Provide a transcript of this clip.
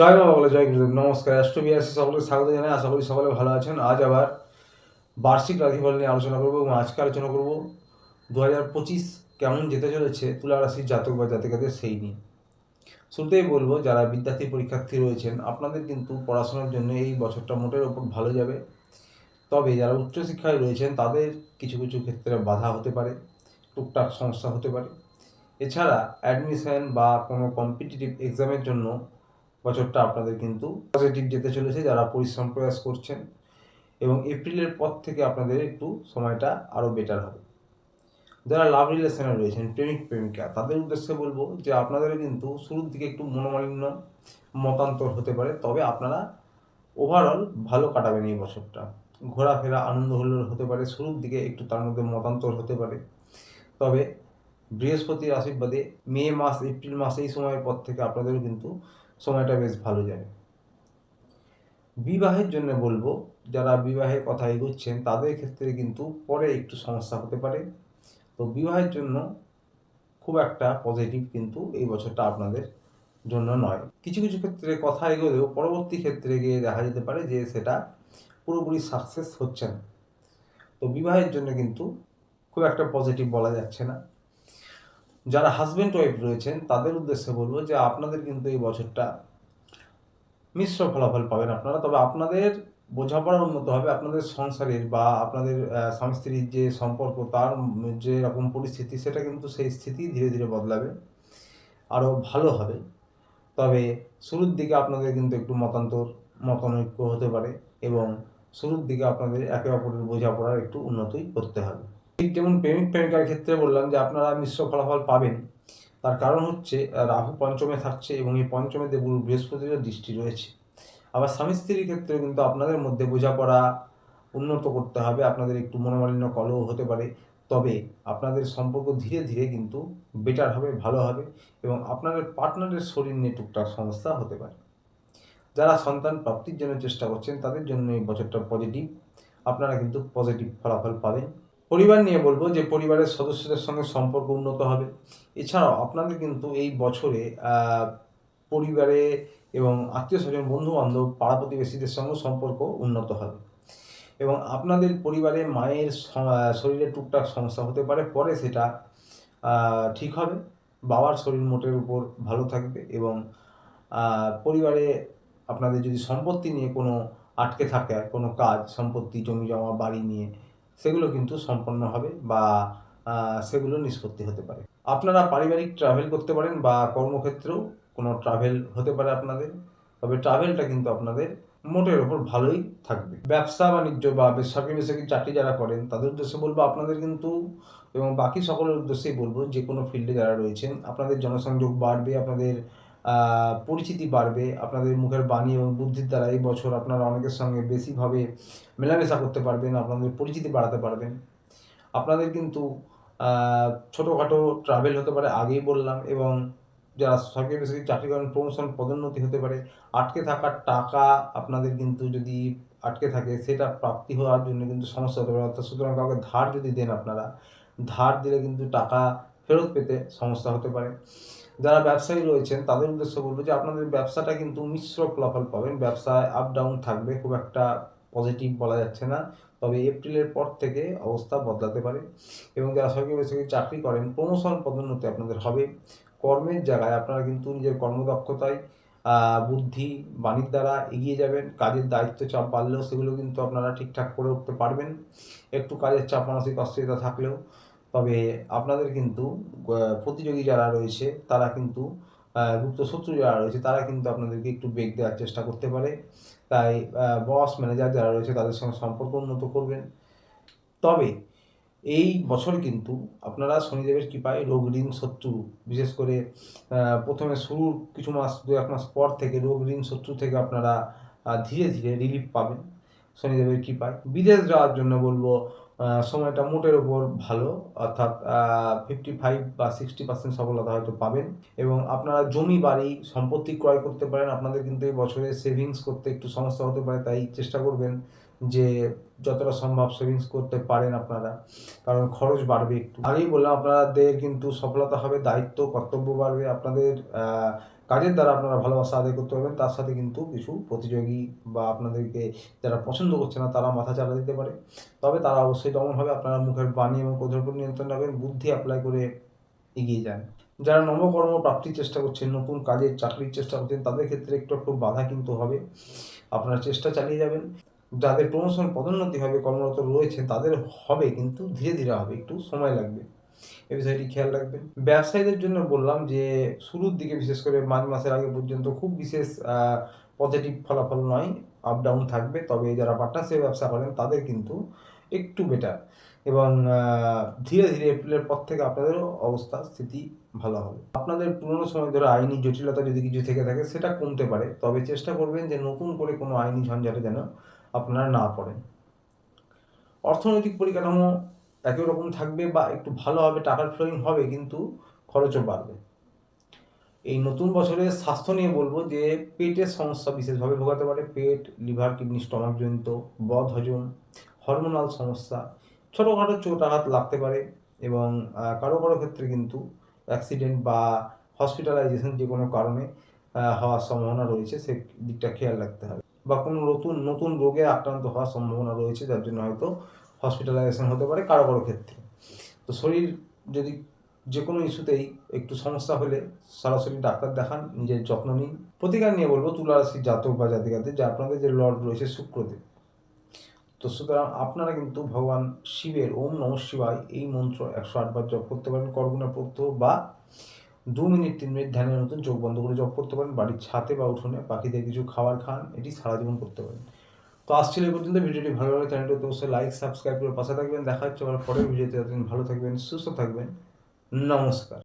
জয় বাবা বলে জয় গুরুদেব নমস্কার। অ্যাস্ট্রোবিয়াসে সকলকে স্বাগত জানাই। আশা করি সকলে ভালো আছেন। আজ আবার বার্ষিক রাশিফল নিয়ে আলোচনা করব এবং আজকে আলোচনা করব দু হাজার পঁচিশ কেমন যেতে চলেছে তুলা রাশির জাতক বা জাতিকাদের সেই নিয়ে। শুরুতেই বলব, যারা বিদ্যার্থী, পরীক্ষার্থী রয়েছেন, আপনাদের কিন্তু পড়াশোনার জন্য এই বছরটা মোটের ওপর ভালো যাবে। তবে যারা উচ্চশিক্ষায় রয়েছেন, তাদের কিছু কিছু ক্ষেত্রে বাধা হতে পারে, টুকটাক সমস্যা হতে পারে। এছাড়া অ্যাডমিশন বা কোনো কম্পিটিটিভ এক্সামের জন্য বছরটা আপনাদের কিন্তু পজিটিভ যেতে চলেছে, যারা পরিশ্রম প্রয়াস করছেন, এবং এপ্রিলের পর থেকে আপনাদের একটু সময়টা আরও বেটার হবে। যারা লাভ রিলেশনে রয়েছেন, প্রেমিক, প্রেমিকা, তাদের উদ্দেশ্যে বলব যে আপনাদের কিন্তু শুরুর দিকে একটু মনোমালিন্য মতান্তর হতে পারে, তবে আপনারা ওভারঅল ভালো কাটাবেন এই বছরটা। ঘোরাফেরা আনন্দ হল্লোড় হতে পারে, শুরুর দিকে একটু তার মধ্যে মতান্তর হতে পারে। তবে বৃহস্পতির আশীর্বাদে মে মাস, এপ্রিল মাস এই সময়ের পর থেকে আপনাদেরও কিন্তু সময়টা বেশ ভালো যাবে বিবাহের জন্য বলব, যারা বিবাহের কথা এগোচ্ছেন, তাদের ক্ষেত্রে কিন্তু পরে একটু সমস্যা হতে পারে। তো বিবাহের জন্য খুব একটা পজিটিভ কিন্তু এই বছরটা আপনাদের জন্য নয়। কিছু কিছু ক্ষেত্রে কথা এগোলেও পরবর্তী ক্ষেত্রে গিয়ে দেখা যেতে পারে যে সেটা পুরোপুরি সাকসেস হচ্ছে না। তো বিবাহের জন্য কিন্তু খুব একটা পজিটিভ বলা যাচ্ছে না। যারা হাজব্যান্ড ওয়াইফ রয়েছেন, তাদের উদ্দেশ্যে বলব যে আপনাদের কিন্তু এই বছরটা মিশ্র ফলাফল পাবেন আপনারা। তবে আপনাদের বোঝাপড়া উন্নত হবে আপনাদের সংসারের বা আপনাদের স্বামী স্ত্রীর যে সম্পর্ক, তার যে রকম পরিস্থিতি, সেটা কিন্তু সেই স্থিতি ধীরে ধীরে বদলাবে, আরও ভালো হবে। তবে শুরুর দিকে আপনাদের কিন্তু একটু মতান্তর, মতানৈক্য হতে পারে এবং শুরুর দিকে আপনাদের একে অপরের বোঝাপড়ার একটু উন্নতই করতে হবে। ঠিক যেমন প্রেমিক প্রেমিকার ক্ষেত্রে বললাম যে আপনারা মিশ্র ফলাফল পাবেন। তার কারণ হচ্ছে রাহু পঞ্চমে থাকছে এবং এই পঞ্চমে দেবগুরু বৃহস্পতির দৃষ্টি রয়েছে। আবার স্বামী স্ত্রীর ক্ষেত্রে কিন্তু আপনাদের মধ্যে বোঝাপড়া উন্নত করতে হবে, আপনাদের একটু মনোমালিন্য কলহ হতে পারে। তবে আপনাদের সম্পর্ক ধীরে ধীরে কিন্তু বেটার হবে, ভালো হবে এবং আপনাদের পার্টনারের শরীর নিয়ে টুকটাক সমস্যা হতে পারে। যারা সন্তান প্রাপ্তির জন্য চেষ্টা করছেন, তাদের জন্য এই বছরটা পজিটিভ আপনারা কিন্তু পজিটিভ ফলাফল পাবেন। পরিবার নিয়ে বলব যে পরিবারের সদস্যদের সঙ্গে সম্পর্ক উন্নত হবে। এছাড়াও আপনাদের কিন্তু এই বছরে পরিবারে এবং আত্মীয় স্বজন বন্ধু বান্ধব পাড়া প্রতিবেশীদের সঙ্গে সম্পর্ক উন্নত হবে। এবং আপনাদের পরিবারে মায়ের শরীরে টুকটাক সমস্যা হতে পারে, পরে সেটা ঠিক হবে। বাবার শরীর মোটের উপর ভালো থাকবে এবং পরিবারে আপনাদের যদি সম্পত্তি নিয়ে কোনো আটকে থাকে কোনো কাজ, সম্পত্তি জমি জমা বাড়ি নিয়ে সেগুলো কিন্তু সম্পন্ন হবে বা সেগুলো নিষ্পত্তি হতে পারে। আপনারা পারিবারিক ট্রাভেল করতে পারেন বা কর্মক্ষেত্রেও কোনো ট্রাভেল হতে পারে আপনাদের, তবে ট্রাভেলটা কিন্তু আপনাদের মোটের ওপর ভালোই থাকবে। ব্যবসা বাণিজ্য বা বেসরকারি বেসরকারি চাকরি যারা করেন, তাদের উদ্দেশ্যে বলব আপনাদের কিন্তু, এবং বাকি সকলের উদ্দেশ্যেই বলব যে কোনো ফিল্ডে যারা রয়েছেন, আপনাদের জনসংযোগ বাড়বে, আপনাদের পরিচিতি বাড়বে, আপনাদের মুখের বাণী এবং বুদ্ধির দ্বারা এই বছর আপনারা অনেকের সঙ্গে বেশিভাবে মেলামেশা করতে পারবেন, আপনাদের পরিচিতি বাড়াতে পারবেন। আপনাদের কিন্তু ছোটোখাটো ট্রাভেল হতে পারে, আগেই বললাম, এবং যারা সরকারি বেসরকারি চাকরি করেন প্রমোশন পদোন্নতি হতে পারে, আটকে থাকার টাকা আপনাদের কিন্তু যদি আটকে থাকে, সেটা প্রাপ্তি হওয়ার জন্য কিন্তু সমস্যা হতে পারে। অর্থাৎ সুতরাং কাউকে ধার যদি দেন আপনারা, ধার দিলে কিন্তু টাকা ফেরত পেতে সমস্যা হতে পারে। যারা ব্যবসায়ী রয়েছেন, তাদের উদ্দেশ্যে বলব যে আপনাদের ব্যবসাটা কিন্তু মিশ্র ফলাফল পাবেন। ব্যবসায় আপ ডাউন থাকবে, খুব একটা পজিটিভ বলা যাচ্ছে না। তবে এপ্রিলের পর থেকে অবস্থা বদলাতে পারে এবং যারা সরকারি বেসরকারি চাকরি করেন প্রমোশন পদোন্নতি আপনাদের হবে। কর্মের জায়গায় আপনারা কিন্তু নিজের কর্মদক্ষতায় বুদ্ধি, বাণীর দ্বারা এগিয়ে যাবেন। কাজের দায়িত্ব, চাপ বাড়লেও সেগুলো কিন্তু আপনারা ঠিকঠাক করে উঠতে পারবেন। একটু কাজের চাপ, মানসিক অস্থিরতা থাকলেও। তবে আপনাদের কিন্তু প্রতিযোগী যারা রয়েছে, তারা কিন্তু গুপ্ত শত্রু যারা রয়েছে, তারা কিন্তু আপনাদেরকে একটু বেগ দেওয়ার চেষ্টা করতে পারে। তাই বস ম্যানেজার যারা রয়েছে, তাদের সঙ্গে সম্পর্ক উন্নত করবেন। তবে এই বছর কিন্তু আপনারা শনিদেবের কৃপায় রোগ ঋণ শত্রু, বিশেষ করে প্রথমে শুরুর কিছু মাস, দু এক মাস পর থেকে রোগ ঋণ শত্রু থেকে আপনারা ধীরে ধীরে রিলিফ পাবেন শনিদেবের কৃপায়। বিদেশ যাওয়ার জন্য বলব সময়টা মোটের ওপর ভালো, অর্থাৎ ফিফটি ফাইভ বা সিক্সটি পার্সেন্ট সফলতা হয়তো পাবেন এবং আপনারা জমি, বাড়ি, সম্পত্তি ক্রয় করতে পারেন। আপনাদের কিন্তু এই বছরে সেভিংস করতে একটু সমস্যা হতে পারে, তাই চেষ্টা করবেন যে যতটা সম্ভব সেভিংস করতে পারেন আপনারা, কারণ খরচ বাড়বে একটু। আগেই বললাম, আপনাদের কিন্তু সফলতা হবে, দায়িত্ব, কর্তব্য বাড়বে, আপনাদের কাজের দ্বারা আপনারা ভালোবাসা আদায় করতে পারবেন, তার সাথে কিন্তু কিছু প্রতিযোগী বা আপনাদেরকে যারা পছন্দ করছে না তারা মাথা চালা দিতে পারে। তবে তারা অবশ্যই দমন হবে আপনারা মুখের বাণী এবং ক্রোধের উপর নিয়ন্ত্রণ রাখবেন, বুদ্ধি অ্যাপ্লাই করে এগিয়ে যান। যারা নবকর্ম প্রাপ্তির চেষ্টা করছেন, নতুন কাজের চাকরির চেষ্টা করছেন, তাদের ক্ষেত্রে একটু একটু বাধা কিন্তু হবে। আপনারা চেষ্টা চালিয়ে যাবেন। যাদের প্রমোশন পদোন্নতি হবে, কর্মরত রয়েছে তাদের হবে কিন্তু, ধীরে ধীরে হবে, একটু সময় লাগবে। এই বিষয়টি খেয়াল রাখবেন। ব্যবসায়ীদের জন্য বললাম যে, শুরুর দিকে বিশেষ করে মার্চ মাসের আগে পর্যন্ত খুব বিশেষ পজিটিভ ফলাফল নয় আপ ডাউন থাকবে। তবে যারা পার্টনারশিপে ব্যবসা করেন, তাদের কিন্তু একটু বেটার এবং ধীরে ধীরে এপ্রিলের পর থেকে আপনাদেরও অবস্থা, স্থিতি ভালো হবে। আপনাদের পুরনো সময় ধরে আইনি জটিলতা যদি কিছু থেকে থাকে, সেটা কমতে পারে। তবে চেষ্টা করবেন যে, নতুন করে কোনো আইনি ঝঞ্ঝাটে যেন আপনারা না পড়েন। অর্থনৈতিক পরিকাঠামো একই রকম থাকবে বা একটু ভালো হবে, টাকার ফ্লোয়িং হবে, কিন্তু খরচও বাড়বে। এই নতুন বছরে স্বাস্থ্য নিয়ে বলব যে, পেটের সমস্যা বিশেষভাবে ভোগাতে পারে। পেট, লিভার কিডনি স্টমাক জনিত, বদ হজম হরমোনাল সমস্যা, ছোটোখাটো চোট আঘাত লাগতে পারে এবং কারও কারও ক্ষেত্রে কিন্তু অ্যাক্সিডেন্ট বা হসপিটালাইজেশন যে কোনো কারণে হওয়ার সম্ভাবনা রয়েছে, সে দিকটা খেয়াল রাখতে হবে। বা কোনো নতুন নতুন রোগে আক্রান্ত হওয়ার সম্ভাবনা রয়েছে, যার জন্য হয়তো হসপিটালাইজেশন হতে পারে কারও কারও ক্ষেত্রে। তো শরীর যদি যে কোনো ইস্যুতেই একটু সমস্যা হলে সরাসরি ডাক্তার দেখান, নিজের যত্ন নিন। প্রতিকার নিয়ে বলব তুলা রাশির জাতক বা জাতিকাদের যে আপনাদের যে লর্ড রয়েছে শুক্রদেব। তো সুতরাং আপনারা কিন্তু ভগবান শিবের ওম নম শিবায় এই মন্ত্র একশো আটবার জপ করতে পারেন, করগুনা প্রত্যহ বা দু মিনিট, তিন মিনিট ধ্যানের মতন চোখ বন্ধ করে জপ করতে পারেন, বাড়ির ছাতে বা উঠোনে পাখিদের কিছু খাবার খান, এটি সারা জীবন করতে পারেন। তো আসছিল এই পর্যন্ত, ভিডিওটি ভালো লাগলে চ্যানেলটি অবশ্যই লাইক সাবস্ক্রাইব করে পাশে থাকবেন। দেখা হচ্ছে আমার পরের ভিডিওতে। ভালো থাকবেন, সুস্থ থাকবেন। নমস্কার।